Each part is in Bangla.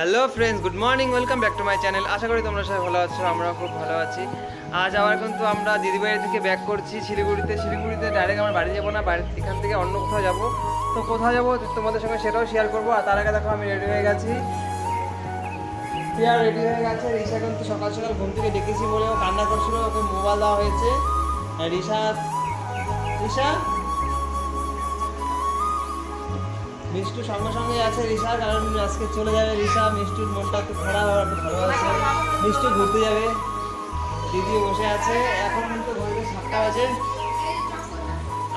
Hello friends good morning welcome back to my channel আশা করি তোমরা সবাই ভালো আছো আমরা খুব ভালো আছি। আজ আবার কিন্তু আমরা দিদিবাড়ি থেকে ব্যাক করছি শিলিগুড়িতে। শিলিগুড়িতে ডাইরেক্ট আমরা বাড়ি যাব না, বাড়ি এখান থেকে অন্য কোথাও যাব। তো কোথাও যাব তোমাদের সঙ্গে সেটাও শেয়ার করব। আর তার আগে দেখো, আমি রেডি হয়ে গেছি। প্রিয়া রেডি হয়ে গেছে। রিসা কিন্তু সকাল সকাল ঘুম থেকে ডেকেছি বলে ও কান্না করছিল, ওকে মোবাইল দেওয়া হয়েছে। রিসা রিসা মিষ্টু সঙ্গে সঙ্গে আছে রিসা কারণ আজকে চলে যাবে রিসা মিষ্টুর মনটা একটু খারাপ আর ভালো আছে মিষ্টু ঘুরতে যাবে। দিদি বসে আছে। এখন কিন্তু ঘড়িতে সাতটা বাজে।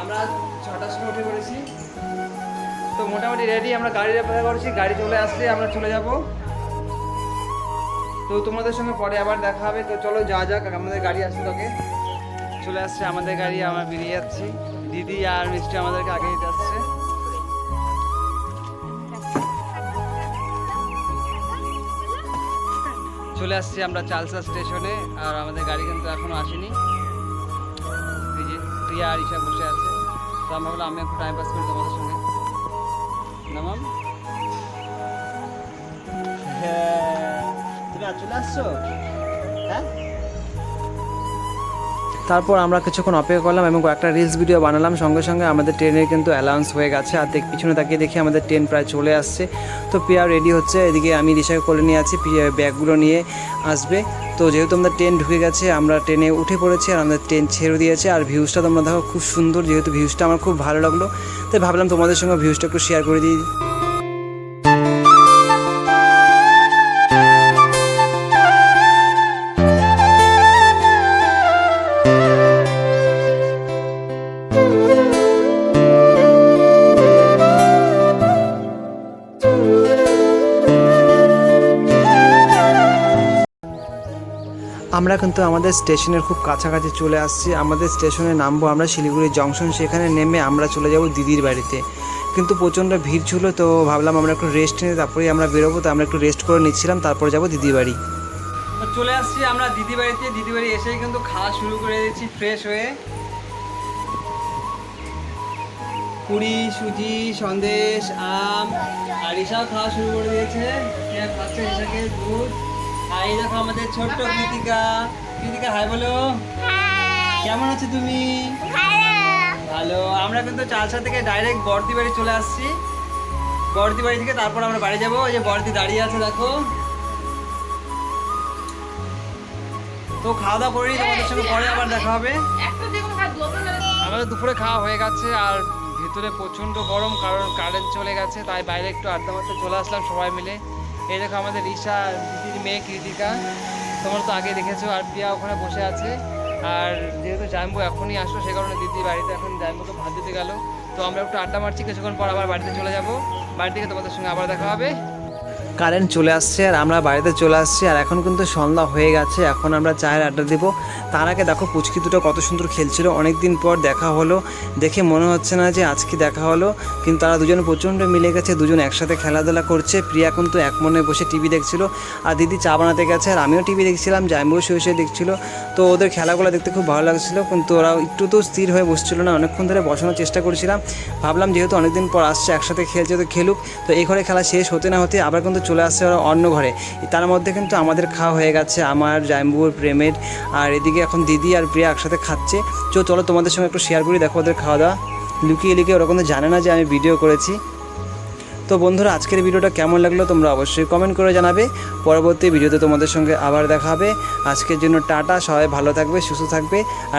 আমরা ছটার সময় উঠে পড়েছি। তো মোটামুটি রেডি আমরা গাড়ির অপেক্ষা করছি। গাড়ি চলে আসলে আমরা চলে যাব। তো তোমাদের সঙ্গে পরে আবার দেখা হবে। তো চলো যা যাক, আমাদের গাড়ি আসছে তোকে। চলে আসছে আমাদের গাড়ি, আমরা বেরিয়ে যাচ্ছি। দিদি আর মিষ্টি আমাদেরকে আগে দিতে চলে আসছি আমরা চালসা স্টেশনে, আর আমাদের গাড়ি কিন্তু এখনও আসেনি। প্রিয়া আর ঈশা বসে আছে। তো আমরা ভাবলাম আমি একটু টাইম পাস করি তোমাদের সঙ্গে। নামাম হ্যাঁ চলে আসছো? হ্যাঁ? তারপর আমরা কিছুক্ষণ অপেক্ষা করলাম এবং একটা রিলস ভিডিও বানালাম। সঙ্গে সঙ্গে আমাদের ট্রেনের কিন্তু অ্যালাউন্স হয়ে গেছে। আর দেখ, পিছনে তাকিয়ে দেখি আমাদের ট্রেন প্রায় চলে আসছে। তো প্রিয়া রেডি হচ্ছে। এদিকে আমি রিসাকে কোলে নিয়ে আছি। ব্যাগগুলো নিয়ে আসবে। তো যেহেতু আমাদের ট্রেন ঢুকে গেছে, আমরা ট্রেনে উঠে পড়েছি আর আমাদের ট্রেন ছেড়ে দিয়েছে। আর ভিউজটা তোমরা দেখো, খুব সুন্দর। যেহেতু ভিউজটা আমার খুব ভালো লাগল, তাই ভাবলাম তোমাদের সঙ্গে ভিউজটা একটু শেয়ার করে দিই। আমরা কিন্তু আমাদের স্টেশনের খুব কাছাকাছি চলে আসছি। আমাদের স্টেশনে নামবো আমরা শিলিগুড়ি জংশন। সেখানে নেমে আমরা চলে যাব দিদির বাড়িতে। কিন্তু প্রচণ্ড ভিড় ছিল তো ভাবলাম আমরা একটু রেস্ট নিয়ে তারপরেই আমরা বেরোবো। তো আমরা একটু রেস্ট করে নিচ্ছিলাম, তারপর যাব দিদির বাড়ি। চলে আসছি আমরা দিদি বাড়িতে। দিদি বাড়ি এসেই কিন্তু খাওয়া শুরু করে দিয়েছি ফ্রেশ হয়ে। পুরি, সুজি, সন্দেশ, আম, আর ঈশাও খাওয়া শুরু করে দিয়েছে। খাচ্ছে দুধ। আর এই দেখো আমাদের ছোট্ট কৃতিকা। কৃতিকা হাই বলো। কেমন আছো তুমি? ভালো। আমরা কিন্তু চালসা থেকে ডাইরেক্ট বর্দি বাড়ি চলে আসছি। বর্দি বাড়ি থেকে তারপর আমরা বাড়ি যাব। ওই যে বর্দি দাঁড়িয়ে আছে দেখো। তো খাওয়া দাওয়া করি তোমাদের সঙ্গে পরে আবার দেখা হবে। আমাদের দুপুরে খাওয়া হয়ে গেছে আর ভিতরে প্রচণ্ড গরম কারণ কারেন্ট চলে গেছে তাই বাইরে একটু আড্ডা মারতে চলে আসলাম সবাই মিলে। এই দেখো আমাদের ঈশা দিদির মেয়ে কৃতিকা। তোমরা তো আগে দেখেছ, আর প্রিয়া ওখানে বসে আছে। আর যেহেতু জাম্বু এখনই আসলো, সে কারণে দিদি বাড়িতে এখন জাম্বুকে ভাত দিতে গেল। তো আমরা একটু আড্ডা মারছি, কিছুক্ষণ পর আবার বাড়িতে চলে যাব। বাড়ি থেকে তোমাদের সঙ্গে আবার দেখা হবে। কারেন্ট চলে আসছে আর আমরা বাড়িতে চলে আসছি আর এখন কিন্তু সন্ধ্যা হয়ে গেছে, এখন আমরা চায়ের আড্ডা দেবো। তার আগে দেখো পুচকি দুটো কত সুন্দর খেলছিল অনেক দিন পর দেখা হলো, দেখে মনে হচ্ছে না যে আজকে দেখা হলো, কিন্তু তারা দুজন প্রচণ্ড মিলে গেছে, দুজন একসাথে খেলাধুলা করছে, প্রিয়া কিন্তু এক মনে বসে টিভি দেখছিল আর দিদি চা বানাতে গেছে আর আমিও টিভি দেখছিলাম, জাম্বু শুয়ে শুয়ে দেখছিল। তো ওদের খেলাগুলো দেখতে খুব ভালো লাগছিল, কিন্তু ওরা একটু তো স্থির হয়ে বসছিল না, অনেকক্ষণ ধরে বসানোর চেষ্টা করছিলাম। ভাবলাম যেহেতু অনেকদিন পর আসছে, একসাথে খেলছে তো খেলুক, তো এই ঘরে খেলা শেষ হতে না হতে আবার কিন্তু চলে আসছে ওরা অন্য ঘরে। তার মধ্যে কিন্তু আমাদের খাওয়া হয়ে গেছে আমার জাম্বুর প্রেমের, আর এদিকে এখন দিদি আর প্রিয়া একসাথে খাচ্ছে। চো চলো তোমাদের সঙ্গে একটু শেয়ার করি, দেখো ওদের খাওয়া দাওয়া। লুকিয়ে লুকিয়ে ওরকম তো জানে না যে আমি ভিডিও করেছি। তো বন্ধুরা, আজকের ভিডিওটা কেমন লাগল তোমরা অবশ্যই কমেন্ট করে জানাবে। পরবর্তী ভিডিওতে তোমাদের সঙ্গে আবার দেখা হবে। আজকের জন্য টাটা, সবাই ভালো থাকবে, সুস্থ থাকবে। আর